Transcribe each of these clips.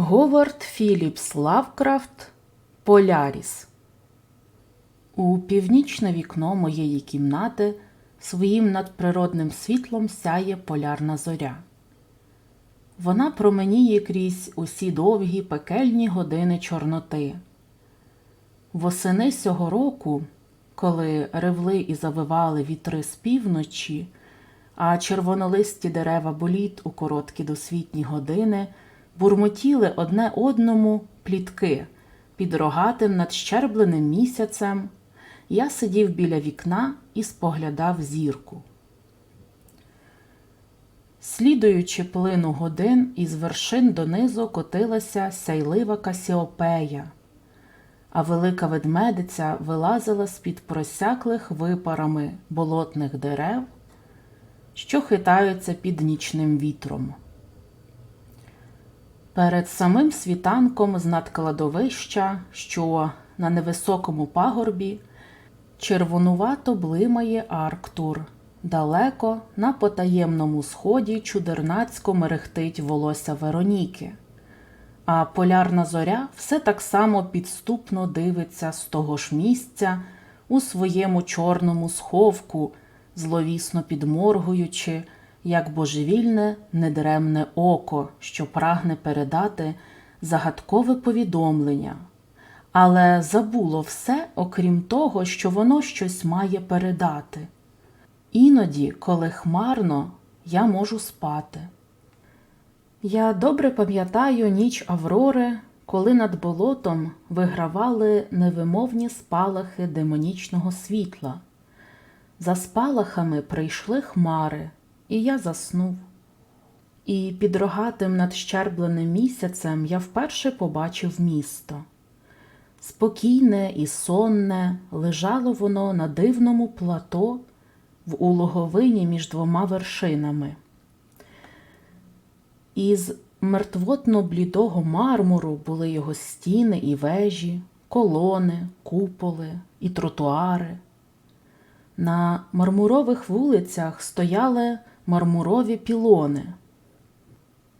Говард Філіпс Лавкрафт Поляріс. У північне вікно моєї кімнати своїм надприродним світлом сяє полярна зоря. Вона променіє крізь усі довгі пекельні години Чорноти. Восени сього року, коли ревли і завивали вітри з півночі, а червонолисті дерева боліт у короткі досвітні години бурмотіли одне одному плітки під рогатим надщербленим місяцем, я сидів біля вікна і споглядав зірку. Слідуючи плину годин, із вершин донизу котилася сяйлива Касіопея, а велика ведмедиця вилазила з-під просяклих випарами болотних дерев, що хитаються під нічним вітром. Перед самим світанком з надкладовища, що на невисокому пагорбі, червонувато блимає Арктур. Далеко на потаємному сході чудернацько мерехтить волосся Вероніки, а полярна зоря все так само підступно дивиться з того ж місця у своєму чорному сховку, зловісно підморгуючи, як божевільне недремне око, що прагне передати загадкове повідомлення, але забуло все, окрім того, що воно щось має передати. Іноді, коли хмарно, я можу спати. Я добре пам'ятаю ніч Аврори, коли над болотом вигравали невимовні спалахи демонічного світла. За спалахами прийшли хмари, і я заснув. І під рогатим надщербленим місяцем я вперше побачив місто. Спокійне і сонне лежало воно на дивному плато в улоговині між двома вершинами. Із мертвотно-блідого мармуру були його стіни і вежі, колони, куполи і тротуари. На мармурових вулицях стояли мармурові пілони,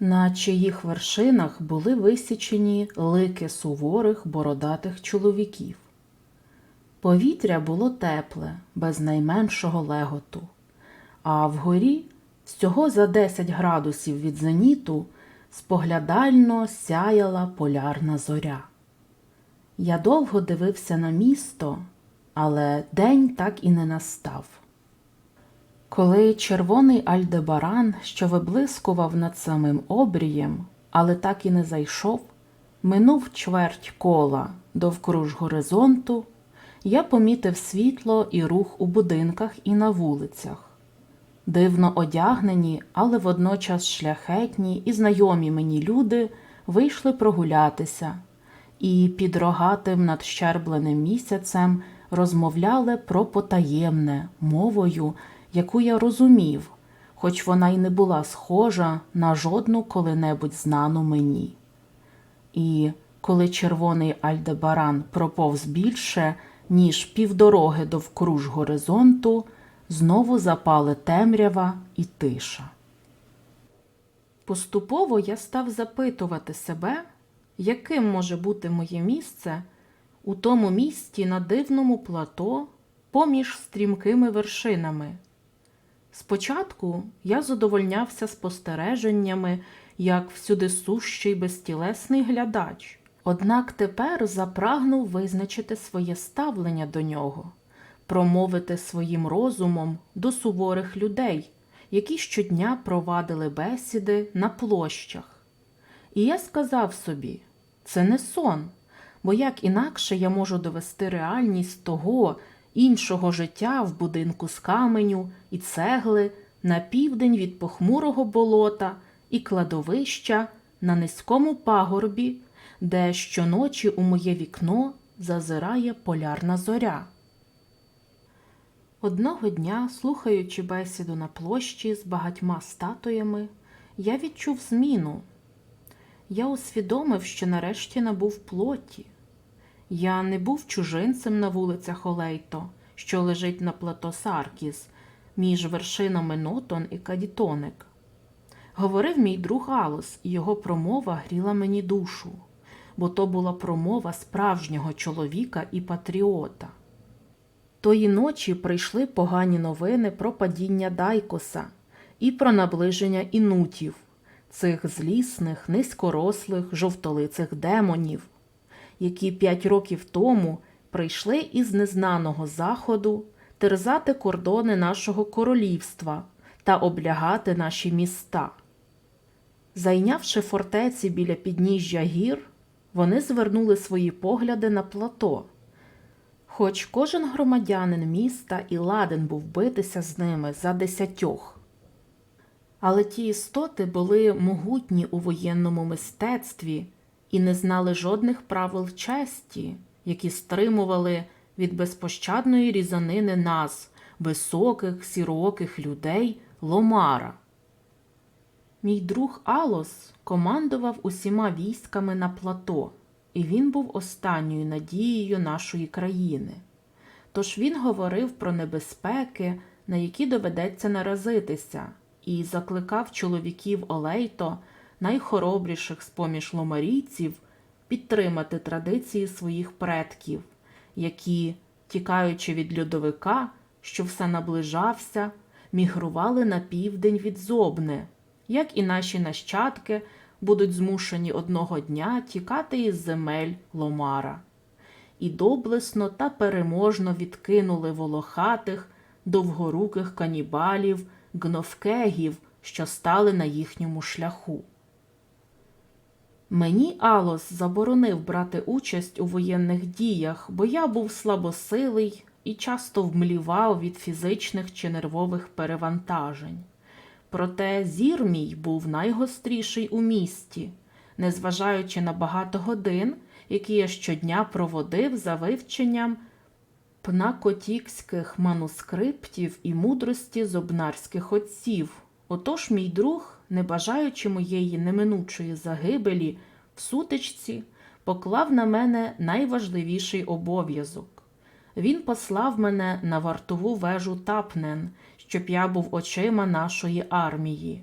на чиїх вершинах були висічені лики суворих бородатих чоловіків. Повітря було тепле, без найменшого леготу, а вгорі, всього за 10 градусів від зеніту, споглядально сяяла полярна зоря. Я довго дивився на місто, але день так і не настав. Коли червоний альдебаран, що виблискував над самим обрієм, але так і не зайшов, минув чверть кола довкруж горизонту, я помітив світло і рух у будинках і на вулицях. Дивно одягнені, але водночас шляхетні і знайомі мені люди вийшли прогулятися і під рогатим надщербленим місяцем розмовляли про потаємне мовою, яку я розумів, хоч вона й не була схожа на жодну коли-небудь знану мені. І коли червоний Альдебаран проповз більше, ніж півдороги довкруж горизонту, знову запали темрява і тиша. Поступово я став запитувати себе, яким може бути моє місце у тому місті на дивному плато поміж стрімкими вершинами. Спочатку я задовольнявся спостереженнями як всюди сущий безтілесний глядач, однак тепер запрагнув визначити своє ставлення до нього, промовити своїм розумом до суворих людей, які щодня провадили бесіди на площах. І я сказав собі, це не сон, бо як інакше я можу довести реальність того іншого життя в будинку з каменю і цегли на південь від похмурого болота і кладовища на низькому пагорбі, де щоночі у моє вікно зазирає полярна зоря. Одного дня, слухаючи бесіду на площі з багатьма статуями, я відчув зміну. Я усвідомив, що нарешті набув плоті. Я не був чужинцем на вулицях Олейто, що лежить на плато Саркіс, між вершинами Нотон і Кадітоник. Говорив мій друг Алос, і його промова гріла мені душу, бо то була промова справжнього чоловіка і патріота. Тої ночі прийшли погані новини про падіння Дайкоса і про наближення інутів, цих злісних, низькорослих, жовтолицих демонів, які п'ять років тому прийшли із незнаного заходу терзати кордони нашого королівства та облягати наші міста. Зайнявши фортеці біля підніжжя гір, вони звернули свої погляди на плато. Хоч кожен громадянин міста і ладен був битися з ними за десятьох. Але ті істоти були могутні у воєнному мистецтві і не знали жодних правил честі, які стримували від безпощадної різанини нас, високих, сіроких людей, ломара. Мій друг Алос командував усіма військами на плато, і він був останньою надією нашої країни. Тож він говорив про небезпеки, на які доведеться наразитися, і закликав чоловіків Олейто, найхоробріших з поміж ломарійців, підтримати традиції своїх предків, які, тікаючи від льодовика, що все наближався, мігрували на південь від Зобни, як і наші нащадки будуть змушені одного дня тікати із земель Ломара. І доблесно та переможно відкинули волохатих, довгоруких канібалів, гновкегів, що стали на їхньому шляху. Мені Алос заборонив брати участь у воєнних діях, бо я був слабосилий і часто вмлівав від фізичних чи нервових перевантажень. Проте зір мій був найгостріший у місті, незважаючи на багато годин, які я щодня проводив за вивченням пнакотікських манускриптів і мудрості зобнарських отців. Отож мій друг, не бажаючи моєї неминучої загибелі в сутичці, поклав на мене найважливіший обов'язок. Він послав мене на вартову вежу Тапнен, щоб я був очима нашої армії.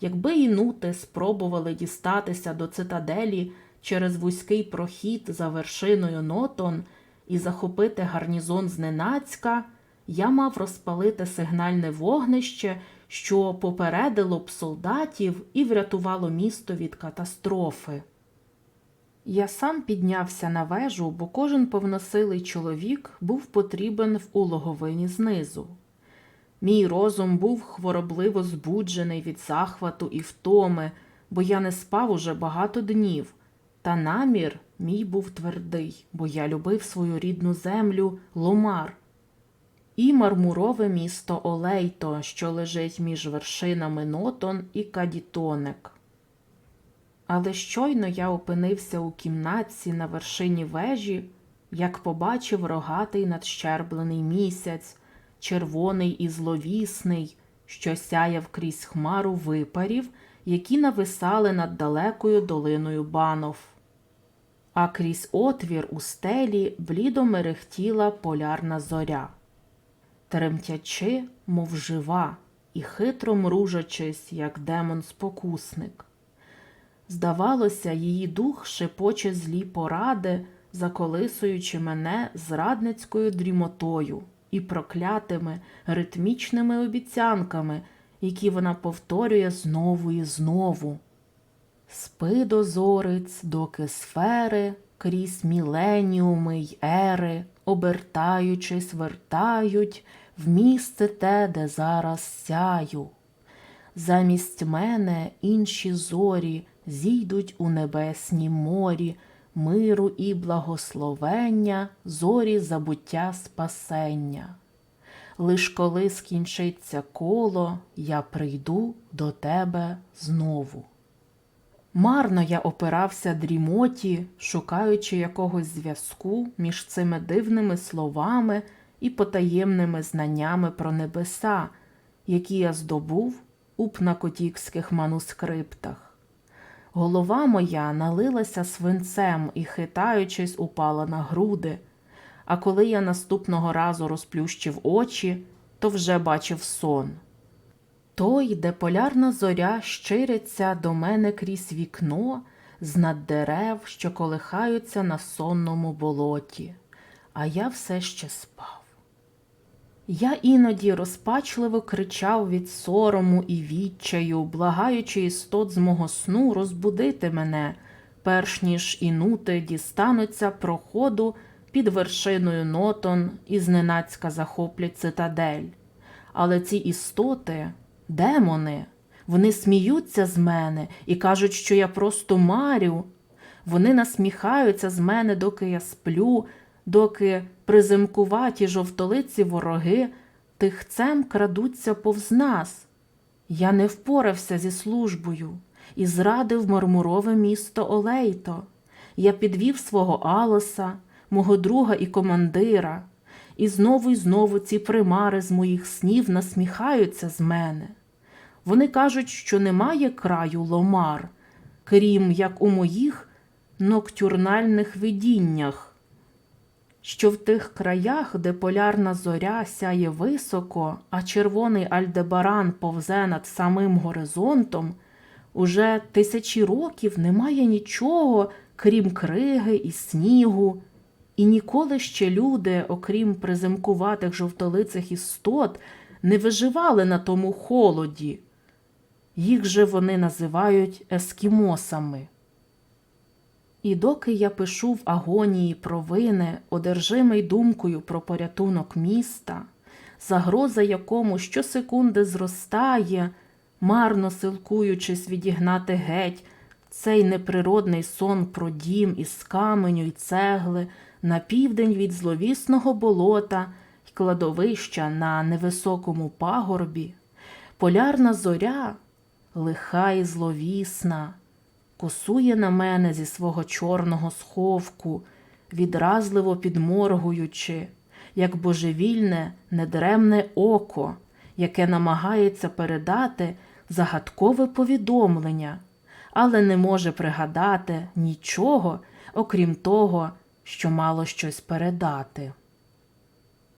Якби інути спробували дістатися до цитаделі через вузький прохід за вершиною Нотон і захопити гарнізон зненацька, я мав розпалити сигнальне вогнище, що попередило б солдатів і врятувало місто від катастрофи. Я сам піднявся на вежу, бо кожен повносилий чоловік був потрібен в улоговині знизу. Мій розум був хворобливо збуджений від захвату і втоми, бо я не спав уже багато днів, та намір мій був твердий, бо я любив свою рідну землю Ломар. І мармурове місто Олейто, що лежить між вершинами Нотон і Кадітонек. Але щойно я опинився у кімнатці на вершині вежі, як побачив рогатий надщерблений місяць, червоний і зловісний, що сяяв крізь хмару випарів, які нависали над далекою долиною банов. А крізь отвір у стелі блідо мерехтіла полярна зоря. Тремтячи, мов жива, і хитро мружачись, як демон спокусник. Здавалося, її дух шепоче злі поради, заколисуючи мене зрадницькою дрімотою і проклятими ритмічними обіцянками, які вона повторює знову і знову. Спи дозорець, доки сфери крізь міленіуми й ери, обертаючись, вертають в те, де зараз сяю. Замість мене інші зорі зійдуть у небеснім морі, миру і благословення, зорі забуття спасення. Лиш коли скінчиться коло, я прийду до тебе знову. Марно я опирався дрімоті, шукаючи якогось зв'язку між цими дивними словами і потаємними знаннями про небеса, які я здобув у пнакотікських манускриптах. Голова моя налилася свинцем і, хитаючись, упала на груди, а коли я наступного разу розплющив очі, то вже бачив сон. Той, де полярна зоря щириться до мене крізь вікно, з над дерев, що колихаються на сонному болоті, а я все ще спав. Я іноді розпачливо кричав від сорому і відчаю, благаючи істот з мого сну розбудити мене, перш ніж інути дістануться проходу під вершиною нотон і зненацька захоплять цитадель. Але ці істоти, демони, вони сміються з мене і кажуть, що я просто марю. Вони насміхаються з мене, доки я сплю, доки приземкуваті жовтолиці вороги тихцем крадуться повз нас. Я не впорався зі службою і зрадив мармурове місто Олейто. Я підвів свого Алоса, мого друга і командира, і знову й знову ці примари з моїх снів насміхаються з мене. Вони кажуть, що немає краю ломар, крім як у моїх ноктюрнальних видіннях, що в тих краях, де полярна зоря сяє високо, а червоний альдебаран повзе над самим горизонтом, уже тисячі років немає нічого, крім криги і снігу, і ніколи ще люди, окрім приземкуватих жовтолицих істот, не виживали на тому холоді. Їх же вони називають ескімосами. І доки я пишу в агонії провини, одержимий думкою про порятунок міста, загроза якому щосекунди зростає, марно силкуючись відігнати геть цей неприродний сон про дім із каменю й цегли на південь від зловісного болота й кладовища на невисокому пагорбі, полярна зоря, лиха і зловісна, косує на мене зі свого чорного сховку, відразливо підморгуючи, як божевільне, недремне око, яке намагається передати загадкове повідомлення, але не може пригадати нічого, окрім того, що мало щось передати.